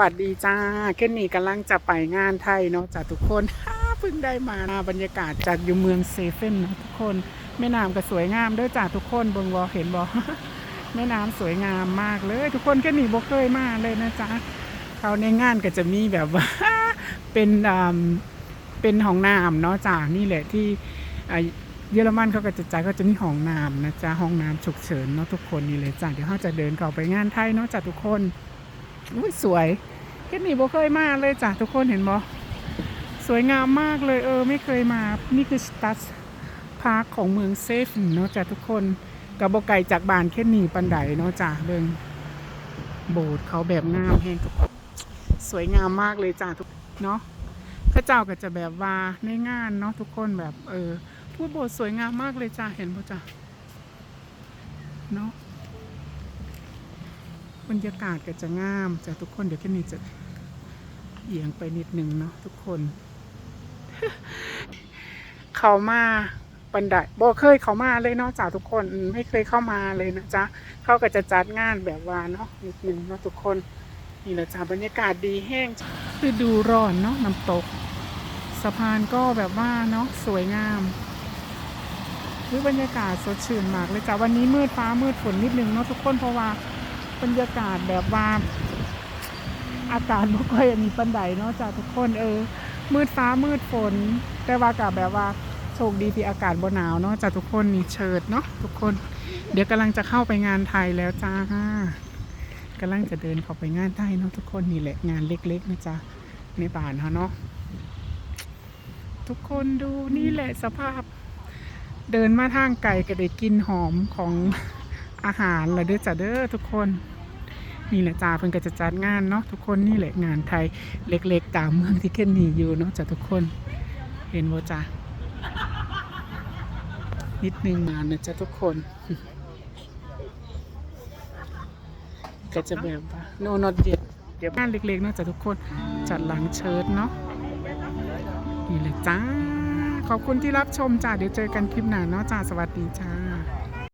วัสดีจ้าเคนนี่กำลังจะไปงานไทยเนาะจ้าทุกคนเพิ่งได้มาบรรยากาศจากอยู่เมืองเซเฟนนะทุกคนแม่น้ำก็สวยงามด้วยจ้าทุกคนเบิงบอเห็นบอแม่น้ำสวยงามมากเลย ทุกคนเคนนี่บ่เคยมากเลยนะจ๊ะเขาในงานก็จะมีแบบว่าเป็นเป็นห้องน้ำเนาะจ้านี่แหละที่เยอรมันเขาก็จะจ่ายก็จะมีห้องน้ำนะจ๊ะห้องน้ำฉุกเฉินเนาะทุกคนนี่เลยจ้าเดี๋ยวเขาจะเดินเข้าไปงานไทยเนาะจ้าทุกคน อุ้ยสวยเฮ็ดนี่บ่เคยมาเลยจ้ะทุกคนเห็นบ่สวยงามมากเลยเออไม่เคยมา นี่คือสตัสพาร์คของเมืองเซฟเนาะจ้ะทุกคนกับโบไกลจากบ้านแค่นี้ปันไดเนาะจ้ะเบิ่งโบสถ์เขาแบบงามแฮงทุกคนสวยงามมากเลยจ้ะทุกเนาะพระเจ้าก็จะแบบว่าในงานเนาะทุกคนแบบเออพูดโบสถ์สวยงามมากเลยจ้ะเห็นบ่จ้ะเนาะ บรรยากาศก็จะงามจ้ะทุกคนเดี๋ยวแค่นี้จะเอียงไปนิดนึงเนาะทุกคน เขามาบันไดบ่เคยเขามาเลยเนาะจ้ะทุกคนไม่เคยเข้ามาเลยนะจ๊ะเขาก็จะจัดงานแบบว่าเนาะนิดนึงเนาะทุกคนนี่แหละจ้ะบรรยากาศดีแห้งคือดูร้อนเนาะน้ำตก สะพานก็แบบว่าเนาะสวยงามวิบรรยากาศสดชื่นมากเลยจ้ะวันนี้มืดฟ้ามืดฝนนิดนึงเนาะทุกคนเพราะว่า บรรยากาศแบบว่า อากาศไม่ค่อยมีปันไดเนาะจากทุกคนเออ มืดฟ้ามืดฝน แต่ว่ากับแบบว่าโชคดีที่อากาศบ่หนาวเนาะจากทุกคนนี่เชิดเนาะทุกคน เดี๋ยวกำลังจะเข้าไปงานไทยแล้วจ้ากำลังจะเดินเข้าไปงานไทยเนาะทุกคนนี่แหละงานเล็กๆนะจ๊ะในบ้านเขาเนาะทุกคนดูนี่แหละสภาพ เดินมาทางไก่ก็ได้กลินหอมของอาหารละเด้อจ้ะเด้อทุกคน นี่แหละจ้าเพิ่นก็จะจัดงานเนาะทุกคนนี่แหละงานไทยเล็กๆตามเมืองที่เคนนี่อยู่เนาะจ้ะทุกคนเห็นบ่จ้ะนิดนึงมานะจ้ะทุกคน ก็จะแบบว่า no not yet เดี๋ยวงานเล็กๆเนาะจ้ะทุกคนจัดหลังเชิดเนาะนี่แหละจ้าขอบคุณที่รับชมจ้าเดี๋ยวเจอกันคลิปหน้าเนาะจ้าสวัสดีจ้า